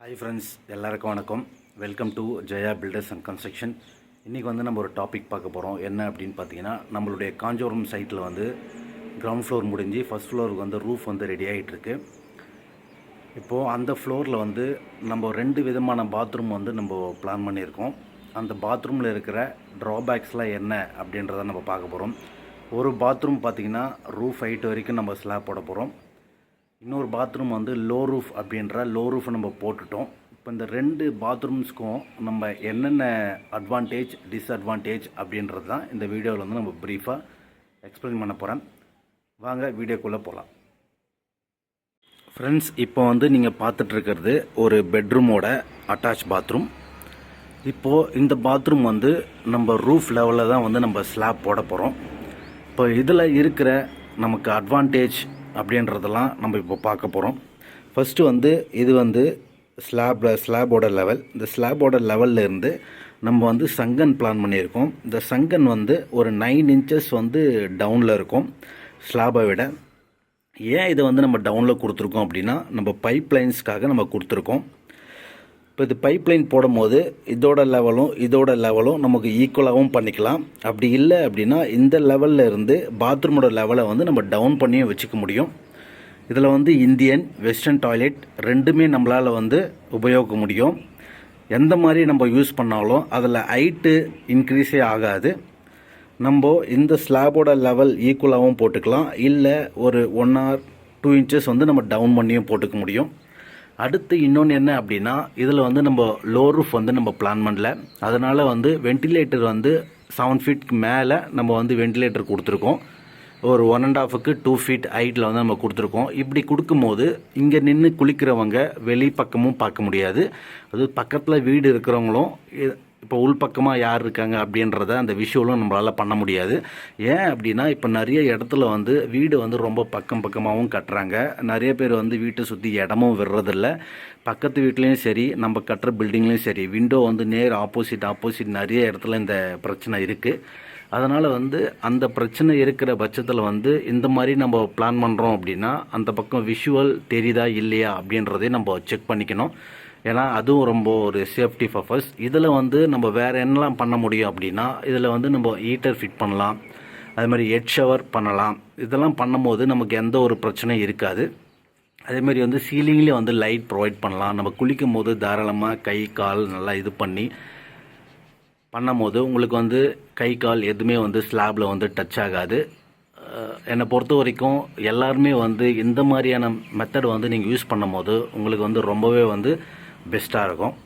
Hi friends எல்லாருக்கும் வணக்கம். Welcome to Jaya builders and construction இன்றைக்கி வந்து நம்ம ஒரு டாபிக் பார்க்க போகிறோம் என்ன அப்படின்னு பார்த்தீங்கன்னா நம்மளுடைய காஞ்சோரம் சைட்டில் வந்து கிரவுண்ட் ஃப்ளோர் முடிஞ்சு ஃபஸ்ட் ஃப்ளோருக்கு வந்து ரூஃப் வந்து ரெடி ஆகிட்டுருக்கு இப்போது அந்த ஃப்ளோரில் வந்து நம்ம ரெண்டு விதமான பாத்ரூம் வந்து நம்ம பிளான் பண்ணியிருக்கோம். அந்த பாத்ரூமில் இருக்கிற ட்ராபேக்ஸ்லாம் என்ன அப்படின்றத நம்ம பார்க்க போகிறோம் ஒரு பாத்ரூம் பார்த்திங்கன்னா ரூஃப் ஹைட் வரைக்கும் நம்ம ஸ்லாப் போட போகிறோம் இன்னொரு பாத்ரூம் வந்து லோ ரூஃப் அப்படின்ற லோ ரூஃப் நம்ம போட்டுட்டோம். இப்போ இந்த ரெண்டு பாத்ரூம்ஸ்க்கும் நம்ம என்னென்ன அட்வான்டேஜ் டிஸ்அட்வான்டேஜ் அப்படின்றது தான் இந்த வீடியோவில் வந்து நம்ம ப்ரீஃபாக எக்ஸ்பிளைன் பண்ண போகிறேன் வாங்க வீடியோக்குள்ளே போகலாம் ஃப்ரெண்ட்ஸ் இப்போ வந்து நீங்கள் பார்த்துட்ருக்கிறது ஒரு பெட்ரூமோட அட்டாச் பாத்ரூம் இப்போது இந்த பாத்ரூம் வந்து நம்ம ரூஃப் லெவலில் தான் வந்து நம்ம ஸ்லாப் போட போகிறோம் இப்போ இதில் இருக்கிற நமக்கு அட்வான்டேஜ் அப்படின்றதெல்லாம் நம்ம இப்போ பார்க்க போகிறோம் ஃபஸ்ட்டு வந்து இது வந்து ஸ்லாப் ஸ்லாபோட லெவல் இந்த ஸ்லாபோட லெவலில் இருந்து நம்ம வந்து சங்கன் பிளான் பண்ணியிருக்கோம். இந்த சங்கன் வந்து ஒரு நைன் இன்ச்சஸ் வந்து டவுனில் இருக்கும் ஸ்லாபை விட. ஏன் இதை வந்து நம்ம டவுனில் கொடுத்துருக்கோம் அப்படின்னா நம்ம பைப் லைன்ஸ்க்காக நம்ம கொடுத்துருக்கோம். இப்போ இது பைப்லைன் போடும் போடும்போது இதோட லெவலும் இதோட லெவலும் நமக்கு ஈக்குவலாகவும் பண்ணிக்கலாம். அப்படி இல்லை அப்படின்னா இந்த லெவலில் இருந்து பாத்ரூமோட லெவலை வந்து நம்ம டவுன் பண்ணியும் வச்சுக்க முடியும். இதில் வந்து இந்தியன் வெஸ்டர்ன் டாய்லெட் ரெண்டுமே நம்மளால் வந்து உபயோகிக்க முடியும். எந்த மாதிரி நம்ம யூஸ் பண்ணாலும் அதில் ஹைட்டு இன்க்ரீஸே ஆகாது. நம்ம இந்த ஸ்லாபோட லெவல் ஈக்குவலாகவும் போட்டுக்கலாம். இல்லை ஒரு ஒன் ஆர் டூ இன்ச்சஸ் வந்து நம்ம டவுன் பண்ணியும் போட்டுக்க முடியும். அடுத்து இன்னொன்று என்ன அப்படின்னா இதில் வந்து நம்ம லோ ரூஃப் வந்து நம்ம பிளான் பண்ணல. அதனால் வந்து வென்டிலேட்டர் வந்து செவன் ஃபீட்க்கு மேலே நம்ம வந்து வென்டிலேட்டர் கொடுத்துருக்கோம். ஒரு ஒன் அண்ட் ஆஃபுக்கு டூ ஃபீட் ஹைட்டில் வந்து நம்ம கொடுத்துருக்கோம். இப்படி கொடுக்கும்போது இங்கே நின்று குளிக்கிறவங்க வெளி பக்கமும் பார்க்க முடியாது. அது பக்கத்தில் வீடு இருக்கிறவங்களும் இப்போ உள்பக்கமாக யார் இருக்காங்க அப்படின்றத அந்த விஷுவலும் நம்மளால் பண்ண முடியாது. ஏன் அப்படின்னா இப்போ நிறைய இடத்துல வந்து வீடு வந்து ரொம்ப பக்கம் பக்கமாகவும் கட்டுறாங்க. நிறைய பேர் வந்து வீட்டை சுற்றி இடமும் விடுறதில்ல. பக்கத்து வீட்லேயும் சரி நம்ம கட்டுற பில்டிங்லேயும் சரி விண்டோ வந்து நேர் ஆப்போசிட் ஆப்போசிட் நிறைய இடத்துல இந்த பிரச்சனை இருக்குது அதனால் வந்து அந்த பிரச்சனை இருக்கிற பட்சத்தில் வந்து இந்த மாதிரி நம்ம பிளான் பண்ணுறோம் அப்படின்னா அந்த பக்கம் விஷுவல் தெரியுதா இல்லையா அப்படின்றதே நம்ம செக் பண்ணிக்கணும். ஏன்னா அதுவும் ரொம்ப ஒரு சேஃப்டி பர்பஸ் இதில் வந்து நம்ம வேறு என்னலாம் பண்ண முடியும் அப்படின்னா இதில் வந்து நம்ம ஹீட்டர் ஃபிட் பண்ணலாம். அது மாதிரி ஹெட் ஷவர் பண்ணலாம். இதெல்லாம் பண்ணும்போது நமக்கு எந்த ஒரு பிரச்சனையும் இருக்காது. அதே மாதிரி வந்து சீலிங்லேயும் வந்து லைட் ப்ரொவைட் பண்ணலாம். நம்ம குளிக்கும் போது தாராளமாக கை கால் நல்லா இது பண்ணி பண்ணும்போது உங்களுக்கு வந்து கை கால் எதுவுமே வந்து ஸ்லாபில் வந்து டச் ஆகாது. என்னை பொறுத்த வரைக்கும் எல்லாருமே வந்து இந்த மாதிரியான மெத்தட் வந்து நீங்கள் யூஸ் பண்ணும்போது உங்களுக்கு வந்து ரொம்பவே வந்து பெஸ்ட்டாக இருக்கும்.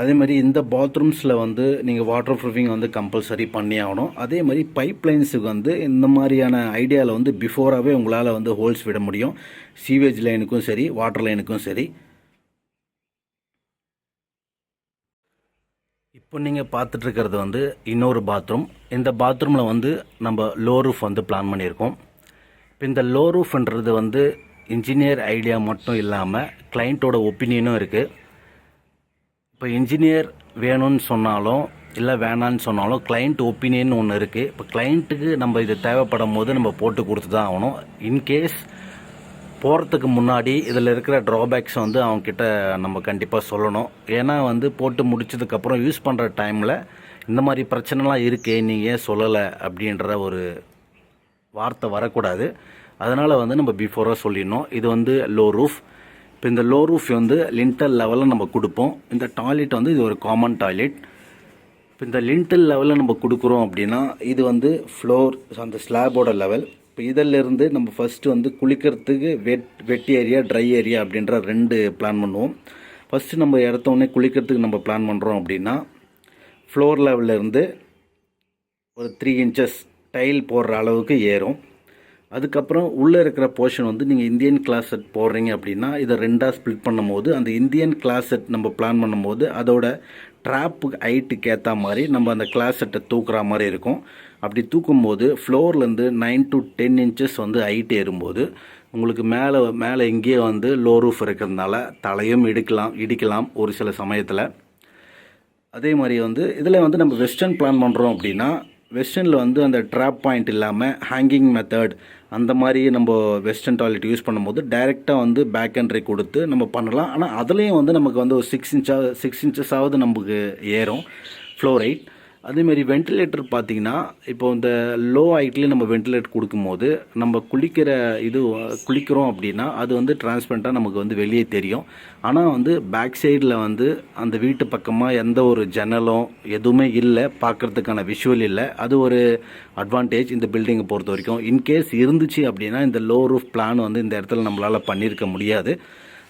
அதே மாதிரி இந்த பாத்ரூம்ஸில் வந்து நீங்கள் வாட்டர் ப்ரூஃபிங் வந்து கம்பல்சரி பண்ணி ஆகணும். அதே மாதிரி பைப் லைன்ஸுக்கு வந்து இந்த மாதிரியான ஐடியாவில் வந்து பிஃபோராகவே உங்களால் வந்து ஹோல்ஸ் விட முடியும். சீவேஜ் லைனுக்கும் சரி வாட்டர் லைனுக்கும் சரி. இப்போ நீங்கள் பார்த்துட்ருக்கிறது வந்து இன்னொரு பாத்ரூம் இந்த பாத்ரூமில் வந்து நம்ம லோ ரூஃப் வந்து பிளான் பண்ணியிருக்கோம். இப்போ இந்த லோ ரூஃப்ன்றது வந்து இன்ஜினியர் ஐடியா மட்டும் இல்லாமல் கிளைண்ட்டோட ஒப்பீனியனும் இருக்குது இப்போ இன்ஜினியர் வேணும்னு சொன்னாலும் இல்லை வேணான்னு சொன்னாலும் கிளைண்ட் ஒப்பீனியன் ஒன்று இருக்குது இப்போ கிளைண்ட்டுக்கு நம்ம இது தேவைப்படும் போது நம்ம போட்டு கொடுத்து தான் ஆகணும் இன்கேஸ் போகிறதுக்கு முன்னாடி இதில் இருக்கிற ட்ராபேக்ஸ் வந்து அவங்கக்கிட்ட நம்ம கண்டிப்பாக சொல்லணும். ஏன்னா வந்து போட்டு முடிச்சதுக்கப்புறம் யூஸ் பண்ணுற டைமில் இந்த மாதிரி பிரச்சனைலாம் இருக்கே நீங்கள் ஏன் சொல்லலை அப்படின்ற ஒரு வார்த்தை வரக்கூடாது. அதனால் வந்து நம்ம பிஃபோராக சொல்லிடணும். இது வந்து லோ ரூஃப் இப்போ இந்த லோ ரூஃப் வந்து லிண்டல் லெவலில் நம்ம கொடுப்போம். இந்த டாய்லெட் வந்து இது ஒரு காமன் டாய்லெட் இப்போ இந்த லிண்டல் லெவலில் நம்ம கொடுக்குறோம் அப்படின்னா இது வந்து ஃப்ளோர் அந்த ஸ்லாபோட லெவல் இப்போ இதிலிருந்து நம்ம ஃபஸ்ட்டு வந்து குளிக்கிறதுக்கு wet wet area dry area அப்படின்ற ரெண்டு பிளான் பண்ணுவோம். ஃபஸ்ட்டு நம்ம இடத்தோடனே குளிக்கிறதுக்கு நம்ம பிளான் பண்ணுறோம் அப்படின்னா ஃப்ளோர் இருந்து ஒரு த்ரீ இன்ச்சஸ் டைல் போடுற அளவுக்கு ஏறும். அதுக்கப்புறம் உள்ளே இருக்கிற போர்ஷன் வந்து நீங்கள் இந்தியன் கிளாஸ் செட் போடுறீங்க அப்படின்னா இதை ரெண்டாக ஸ்ப்ளிட் பண்ணும்போது அந்த இந்தியன் கிளாஸ் செட் நம்ம பிளான் பண்ணும்போது அதோட ட்ராப்பு ஹைட்டுக்கு ஏற்ற மாதிரி நம்ம அந்த கிளாஸ் செட்டை தூக்குற மாதிரி இருக்கும். அப்படி தூக்கும்போது ஃப்ளோர்லேருந்து நைன் டு டென் இன்ச்சஸ் வந்து ஹைட் ஏறும்போது உங்களுக்கு மேலே மேலே எங்கேயே வந்து லோ ரூஃப் இருக்கிறதுனால தலையும் இடிக்கலாம் இடிக்கலாம் ஒரு சில சமயத்தில். அதே மாதிரி வந்து இதில் வந்து நம்ம வெஸ்டர்ன் பிளான் பண்ணுறோம் அப்படின்னா வெஸ்டர்னில் வந்து அந்த ட்ராப் பாயிண்ட் இல்லாமல் ஹேங்கிங் மெத்தட் அந்த மாதிரி நம்ம வெஸ்டர்ன் டாய்லெட் யூஸ் பண்ணும்போது டைரெக்டாக வந்து பேக் என்ட்ரி கொடுத்து நம்ம பண்ணலாம். ஆனால் அதுலேயும் வந்து நமக்கு வந்து ஒரு சிக்ஸ் இன்ச்சா சிக்ஸ் இன்ச்சஸாவது நமக்கு ஏறும். ஃப்ளோரைட் அதேமாரி வென்டிலேட்டர் பார்த்தீங்கன்னா இப்போ இந்த லோ ஹைட்லேயே நம்ம வென்டிலேட்டர் கொடுக்கும்போது நம்ம குளிக்கிற இது குளிக்கிறோம் அப்படின்னா அது வந்து டிரான்ஸ்பரண்ட்டாக நமக்கு வந்து வெளியே தெரியும். ஆனால் வந்து பேக் சைடில் வந்து அந்த வீட்டு பக்கமாக எந்த ஒரு ஜன்னலும் எதுவுமே இல்லை பார்க்குறதுக்கான விஷுவல் இல்லை. அது ஒரு அட்வான்டேஜ் இந்த பில்டிங்கை பொறுத்த வரைக்கும். இன்கேஸ் இருந்துச்சு அப்படின்னா இந்த லோ ரூஃப் பிளான் வந்து இந்த இடத்துல நம்மளால் பண்ணியிருக்க முடியாது.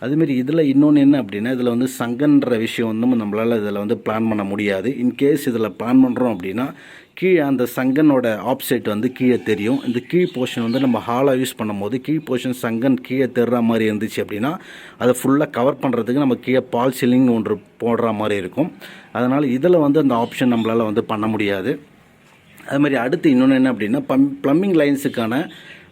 அதுமாரி இதில் இன்னொன்று என்ன அப்படின்னா இதில் வந்து சங்கன்ற விஷயம் வந்து நம்மளால் இதில் வந்து பிளான் பண்ண முடியாது. இன்கேஸ் இதில் பிளான் பண்ணுறோம் அப்படின்னா கீழே அந்த சங்கனோட ஆப்சைட் வந்து கீழே தெரியும். இந்த கீழ் போர்ஷன் வந்து நம்ம ஹாலாக யூஸ் பண்ணும்போது கீழ் போர்ஷன் சங்கன் கீழே தெரிற மாதிரி இருந்துச்சு அப்படின்னா அதை ஃபுல்லாக கவர் பண்ணுறதுக்கு நம்ம கீழே பால் சீலிங் ஒன்று போடுற மாதிரி இருக்கும். அதனால் இதில் வந்து அந்த ஆப்ஷன் நம்மளால் வந்து பண்ண முடியாது. அது மாதிரி அடுத்து இன்னொன்று என்ன அப்படின்னா பம் ப்ளம்பிங் லைன்ஸுக்கான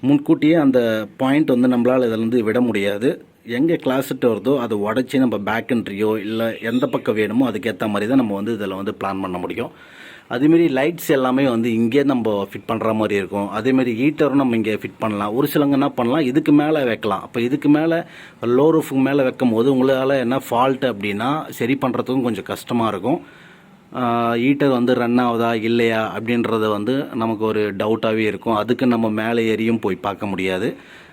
முன்கூட்டியே அந்த பாயிண்ட் வந்து நம்மளால் இதில் வந்து விட முடியாது. எங்கே கிளாஸ்ட்டு வருதோ அதை உடச்சி நம்ம பேக் என்ட்ரியோ இல்லை எந்த பக்கம் வேணுமோ அதுக்கேற்ற மாதிரி தான் நம்ம வந்து இதில் வந்து பிளான் பண்ண முடியும். அதேமாரி லைட்ஸ் எல்லாமே வந்து இங்கே நம்ம ஃபிட் பண்ணுற மாதிரி இருக்கும். அதேமாரி ஹீட்டரும் நம்ம இங்கே ஃபிட் பண்ணலாம். ஒரு சிலவங்க என்ன பண்ணலாம்? இதுக்கு மேலே வைக்கலாம். அப்போ இதுக்கு மேலே லோ ரூஃபுக்கு மேலே வைக்கும் போது உங்களால் என்ன ஃபால்ட் அப்படின்னா சரி பண்ணுறதுக்கும் கொஞ்சம் கஷ்டமாக இருக்கும். ஹீட்டர் வந்து ரன் ஆகுதா? இல்லையா? அப்படின்றத வந்து நமக்கு ஒரு டவுட்டாகவே இருக்கும். அதுக்கு நம்ம மேலே ஏறியும் போய் பார்க்க முடியாது.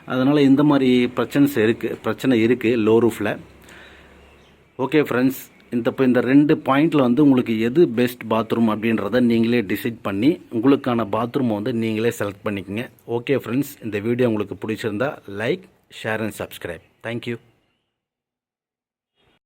அதனால் இந்த மாதிரி பிரச்சனைஸ் இருக்குது பிரச்சனை இருக்குது லோ ரூஃபில் ஓகே ஃப்ரெண்ட்ஸ் இந்த இப்போ இந்த ரெண்டு பாயிண்டில் வந்து உங்களுக்கு எது பெஸ்ட் பாத்ரூம் அப்படின்றத நீங்களே டிசைட் பண்ணி உங்களுக்கான பாத்ரூமை வந்து நீங்களே செலக்ட் பண்ணிக்கோங்க. ஓகே ஃப்ரெண்ட்ஸ் இந்த வீடியோ உங்களுக்கு பிடிச்சிருந்தா like share and subscribe thank you